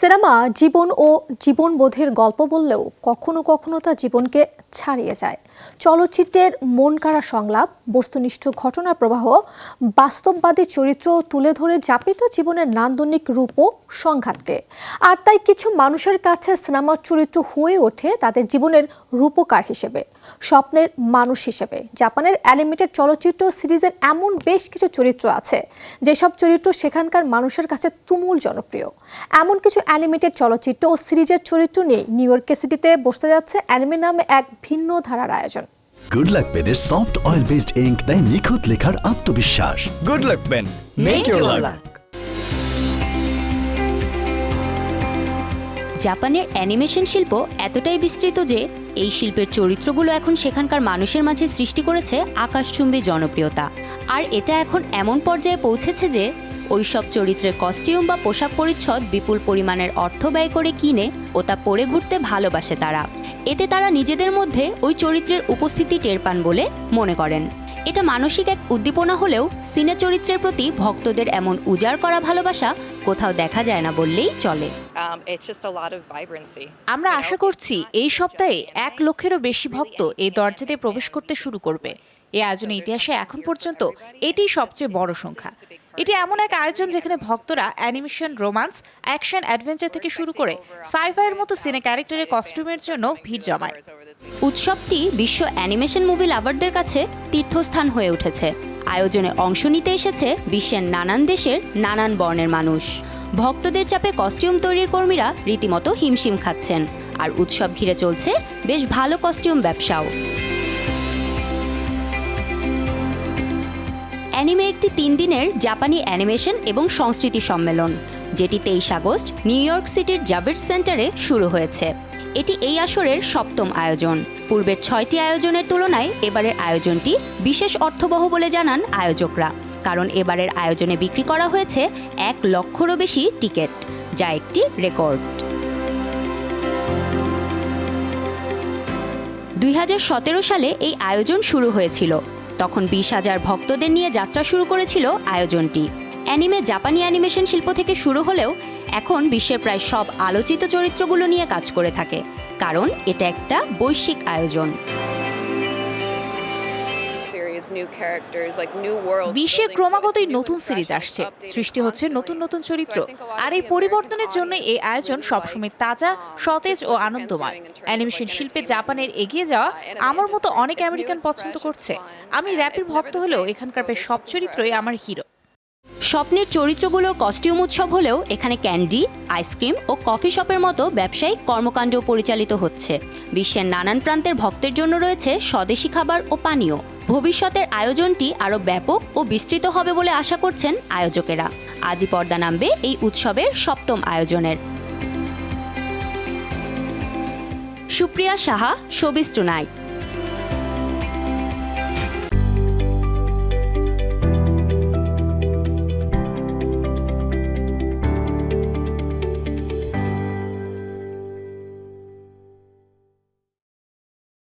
Cinema জীবন ও জীবনবোধের গল্প বললেও কখনো কখনো তা জীবনকে ছাড়িয়ে যায়। চলচ্চিত্রের মন কাড়া সংলাপ, বস্তুনিষ্ঠ ঘটনা প্রবাহ, বাস্তববাদী চরিত্র তুলে ধরে যাপিত জীবনের নান্দনিক রূপ ও সংঘাতকে। আর তাই কিছু মানুষের কাছে সিনেমার চরিত্র হয়ে ওঠে তাদের জীবনের রূপকার হিসেবে, স্বপ্নের মানুষ হিসেবে। জাপানের অ্যানিমেটেড চলচ্চিত্র সিরিজের এমন বেশ কিছু চরিত্র আছে, যেসব চরিত্র সেখানকার মানুষের কাছে তুমুল জনপ্রিয়। এমন কিছু অ্যানিমেটেড চলচ্চিত্র ও সিরিজের চরিত্র নিয়ে নিউ ইয়র্ক সিটিতে বসতে যাচ্ছে অ্যানিমে নামে এক ভিন্ন ধারার আয়োজন গুড লাক পেনের সফট অয়েল বেসড ইঙ্ক দেয় নিখুঁত লেখার আত্মবিশ্বাস good luck Ben. Make, your, luck. জাপানের অ্যানিমেশন শিল্প এতটাই বিস্তৃত যে এই শিল্পের চরিত্রগুলো এখন সেখানকার মানুষের মাঝে সৃষ্টি করেছে আকাশচুম্বী জনপ্রিয়তা আর এটা এখন এমন পর্যায়ে পৌঁছেছে যে ওইসব চরিত্রের কস্টিউম বা পোশাক পরিচ্ছদ বিপুল পরিমাণের অর্থ ব্যয় করে কিনে ও তা পরে ঘুরতে ভালোবাসে তারা। এতে তারা নিজেদের মধ্যে ওই চরিত্রের উপস্থিতি টের পান বলে মনে করেন। এটা মানসিক এক উদ্দীপনা হলেও সিনে চরিত্রের প্রতি ভক্তদের এমন উজাড় করা ভালোবাসা কোথাও দেখা যায় না বললেই চলে। Um. আমরা আশা করছি এই সপ্তাহে এক লক্ষেরও বেশি ভক্ত এই দরজাতে প্রবেশ করতে শুরু করবে। এ আয়োজনের ইতিহাসে এখন পর্যন্ত এটি সবচেয়ে বড় সংখ্যা। এটি এমন এক আয়োজন যেখানে ভক্তরা অ্যানিমেশন, রোমান্স, অ্যাকশন, অ্যাডভেঞ্চার থেকে শুরু করে সাইফাইয়ের মতো সিনে ক্যারেক্টারের কস্টিউমের জন্য ভিড় জমায়। উৎসবটি বিশ্ব অ্যানিমেশন মুভি লাভারদের কাছে তীর্থস্থান হয়ে উঠেছে। আয়োজনে অংশ নিতে এসেছে বিশ্বের নানান দেশের নানান বর্ণের মানুষ। ভক্তদের চাপে কস্টিউম তৈরির কর্মীরা রীতিমতো হিমশিম খাচ্ছেন। আর উৎসব ঘিরে চলছে বেশ ভালো কস্টিউম ব্যবসাও। অ্যানিমে একটি তিন দিনের জাপানি অ্যানিমেশন এবং সংস্কৃতি সম্মেলন, যেটি তেইশ আগস্ট নিউ ইয়র্ক সিটির জাবেট সেন্টারে শুরু হয়েছে। এটি এই আসরের সপ্তম আয়োজন। পূর্বের ছয়টি আয়োজনের তুলনায় এবারের আয়োজনটি বিশেষ অর্থবহ বলে জানান আয়োজকরা, কারণ এবারের আয়োজনে বিক্রি করা হয়েছে এক লক্ষরও বেশি টিকিট, যা একটি রেকর্ড। দুই হাজার সতেরো সালে এই আয়োজন শুরু হয়েছিল। তখন বিশ হাজার ভক্তদের নিয়ে যাত্রা শুরু করেছিল আয়োজনটি। অ্যানিমে জাপানি অ্যানিমেশন শিল্প থেকে শুরু হলেও এখন বিশ্বের প্রায় সব আলোচিত চরিত্রগুলো নিয়ে কাজ করে থাকে, কারণ এটা একটা বৈশ্বিক আয়োজন। বিশ্বে ক্রমাগতই নতুন সিরিজ আসছে সৃষ্টি হচ্ছে নতুন নতুন চরিত্র। আর এই পরিবর্তনের জন্য এই আয়োজন সবসময় তাজা um, সতেজ ও আনন্দময়। অ্যানিমেশন শিল্পে জাপানের এগিয়ে যাওয়া আমার মতো. অনেক আমেরিকান পছন্দ করছে। আমি র্যাপের ভক্ত হলেও এখানকার প্রায় সব চরিত্রই আমার হিরো স্বপ্নের চরিত্রগুলোর কস্টিউম উৎসব হলেও এখানে ক্যান্ডি আইসক্রিম ও কফি শপের মতো ব্যবসায়িক কর্মকাণ্ডও পরিচালিত হচ্ছে। বিশ্বের নানান প্রান্তের ভক্তের জন্য রয়েছে স্বদেশি খাবার ও পানীয়। ভবিষ্যতের আয়োজনটি আরও ব্যাপক ও বিস্তৃত হবে বলে আশা করছেন আয়োজকেরা। আজই পর্দা নামবে এই উৎসবের সপ্তম আয়োজনের। Supriya Saha showbiz tonight